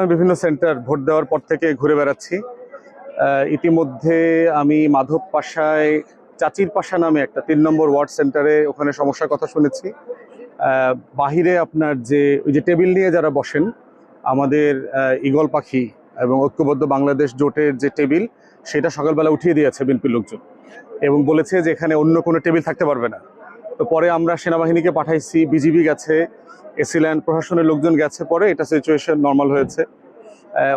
আমি বিভিন্ন centre vote দেওয়ার পর থেকে ঘুরে বেড়াচ্ছি। ইতিমধ্যে আমি মাধব পাশায় চাচির পাশা নামে একটা তিন নম্বর ওয়ার্ড সেন্টারে ওখানে সমস্যার কথা শুনেছি। বাহিরে আপনার যে, ওই যে টেবিল নিয়ে যারা বসেন, আমাদের ঈগল পাখি এবং ঐক্যবদ্ধ বাংলাদেশ জোটের যে টেবিল, সেটা সকালবেলা উঠিয়ে দিয়েছে বিএনপির লোকজন এবং বলেছে যে এখানে অন্য কোনো টেবিল থাকতে পারবে না। তো পরে আমরা সেনাবাহিনীকে পাঠাইছি, বিজিবি গেছে এসিল্যান্ড প্রশাসনের লোকজন গেছে, পরে এটা সিচুয়েশন নর্মাল হয়েছে।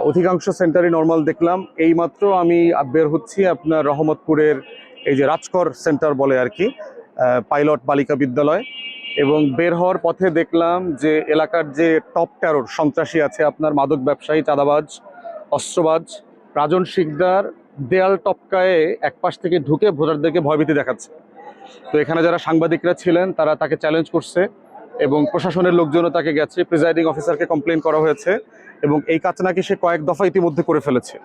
অধিকাংশ সেন্টারই নর্মাল দেখলাম। এইমাত্র আমি বের হচ্ছি আপনার রহমতপুরের এই যে রাজকর সেন্টার বলে আর কি পাইলট বালিকা বিদ্যালয়। এবং বের হওয়ার পথে দেখলাম যে এলাকার যে টপ ট্যারোর সন্ত্রাসী আছে আপনার মাদক ব্যবসায়ী, চাঁদাবাজ, অস্ত্রবাজ, রাজন শিকদার, দেয়াল টপকায়ে এক পাশ থেকে ঢুকে ভোটারদেরকে ভয়ভীতি দেখাচ্ছে। তো এখানে যারা সাংবাদিকরা ছিলেন, তারা তাকে চ্যালেঞ্জ করছে এবং প্রশাসনের লোকজনও তাকে গেছে। প্রিজাইডিং অফিসারকে কমপ্লেন করা হয়েছে এবং এই কাজ নাকি সে কয়েক দফা ইতিমধ্যে করে ফেলেছে।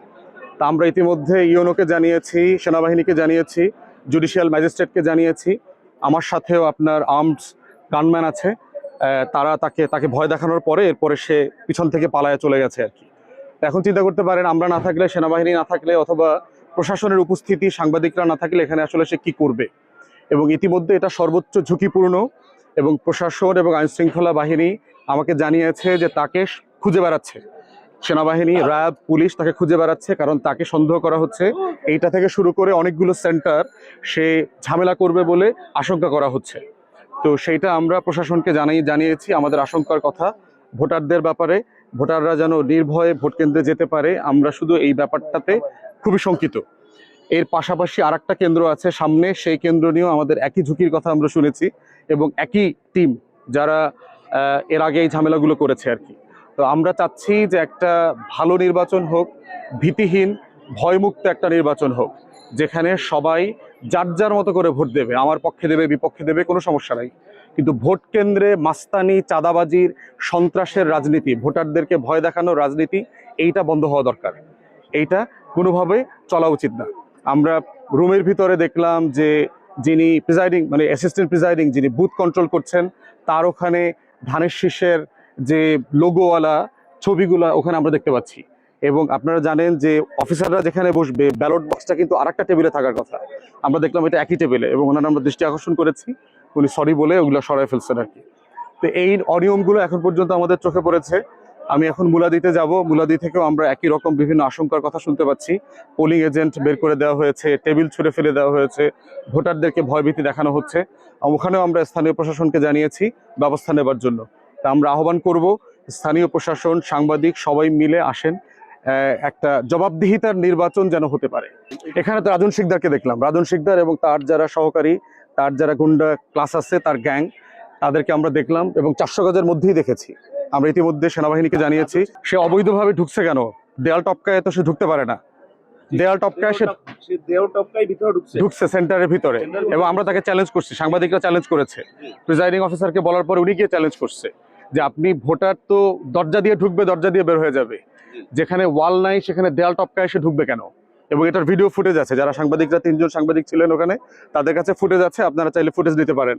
তা আমরা ইতিমধ্যে ইউনোকে জানিয়েছি, সেনাবাহিনীকে জানিয়েছি জুডিশিয়াল ম্যাজিস্ট্রেটকে জানিয়েছি। আমার সাথেও আপনার আর্মস গানম্যান আছে। তারা তাকে তাকে ভয় দেখানোর পরে এরপরে সে পিছন থেকে পালায় চলে গেছে আর কি। এখন চিন্তা করতে পারেন, আমরা না থাকলে, সেনাবাহিনী না থাকলে অথবা প্রশাসনের উপস্থিতি, সাংবাদিকরা না থাকলে এখানে আসলে সে কি করবে? এবং ইতিমধ্যে এটা সর্বোচ্চ ঝুঁকিপূর্ণ এবং প্রশাসন এবং আইন শৃঙ্খলা বাহিনী আমাকে জানিয়েছে যে তাকে খুঁজে বেড়াচ্ছে। সেনাবাহিনী র্যাব পুলিশ তাকে খুঁজে বেড়াচ্ছে কারণ তাকে সন্দেহ করা হচ্ছে। এইটা থেকে শুরু করে অনেকগুলো সেন্টার সে ঝামেলা করবে বলে আশঙ্কা করা হচ্ছে। তো সেইটা আমরা প্রশাসনকে জানাই জানিয়েছি। আমাদের আশঙ্কার কথা ভোটারদের ব্যাপারে। ভোটাররা যেন নির্ভয়ে ভোট কেন্দ্রে যেতে পারে। আমরা শুধু এই ব্যাপারটাতে খুবই শঙ্কিত। এর পাশাপাশি আর কেন্দ্র আছে সামনে, সেই কেন্দ্র নিয়েও আমাদের একই ঝুঁকির কথা আমরা শুনেছি এবং একই টিম যারা এর আগে এই ঝামেলাগুলো করেছে আর কি। তো আমরা চাচ্ছি যে একটা ভালো নির্বাচন হোক, ভীতিহীন, ভয়মুক্ত একটা নির্বাচন হোক, যেখানে সবাই যার যার মতো করে ভোট দেবে, আমার পক্ষে দেবে, বিপক্ষে দেবে, কোনো সমস্যা নাই। কিন্তু ভোট কেন্দ্রে মাস্তানি, চাঁদাবাজির, সন্ত্রাসের রাজনীতি, ভোটারদেরকে ভয় দেখানোর রাজনীতি, এইটা বন্ধ হওয়া দরকার। এইটা কোনোভাবে চলা উচিত না। আমরা রুমের ভিতরে দেখলাম যে যিনি প্রিজাইডিং মানে অ্যাসিস্ট্যান্ট প্রিজাইডিং যিনি বুথ কন্ট্রোল করছেন, তার ওখানে ধানের শীষের যে লোগোওয়ালা ছবিগুলা ওখানে আমরা দেখতে পাচ্ছি। এবং আপনারা জানেন যে অফিসাররা যেখানে বসবে ব্যালট বক্সটা কিন্তু আরেকটা টেবিলে থাকার কথা। আমরা দেখলাম এটা একই টেবিলে এবং ওনারা আমরা দৃষ্টি আকর্ষণ করেছি। উনি সরি বলে ওগুলো সরাই ফেলছেন আর কি। তো এই অনিয়মগুলো এখন পর্যন্ত আমাদের চোখে পড়েছে। আমি এখন মুলাদিতে যাব। মুলাদি থেকেও আমরা একই রকম বিভিন্ন আশঙ্কার কথা শুনতে পাচ্ছি। পোলিং এজেন্ট বের করে দেওয়া হয়েছে টেবিল ছুঁড়ে ফেলে দেওয়া হয়েছে, ভোটারদেরকে ভয়ভীতি দেখানো হচ্ছে। ওখানেও আমরা স্থানীয় প্রশাসনকে জানিয়েছি ব্যবস্থা নেবার জন্য। তা আমরা আহ্বান করব, স্থানীয় প্রশাসন, সাংবাদিক সবাই মিলে আসেন একটা জবাবদিহিতার নির্বাচন যেন হতে পারে। এখানে তো রাজন শিকদারকে দেখলাম। রাজন শিকদার এবং তার যারা সহকারী, তার যারা গুন্ডা ক্লাস আছে, তার গ্যাং তাদেরকে আমরা দেখলাম এবং চারশো গজের মধ্যেই দেখেছি। আমরা ইতিমধ্যে সেনাবাহিনীকে জানিয়েছি সে অবৈধভাবে ঢুকছে কেন? দেয়াল টপকায় তো সে ঢুকতে পারে না। দেয়াল টপকায় সে ঢুকছে। সেন্টারের ভিতরে। এবং আমরা তাকে চ্যালেঞ্জ করছি। সাংবাদিকরা চ্যালেঞ্জ করেছে। প্রিজাইডিং অফিসারকে বলার পর উনি গিয়ে চ্যালেঞ্জ করছে যে আপনি ভোটার তো দরজা দিয়ে ঢুকবে দরজা দিয়ে বের হয়ে যাবে। যেখানে ওয়াল নাই সেখানে দেয়াল টপকায় এসে ঢুকবে কেন? এবং এটার ভিডিও ফুটেজ আছে। যারা সাংবাদিকরা তিনজন সাংবাদিক ছিলেন ওখানে তাদের কাছে ফুটেজ আছে। আপনারা চাইলে ফুটেজ দিতে পারেন।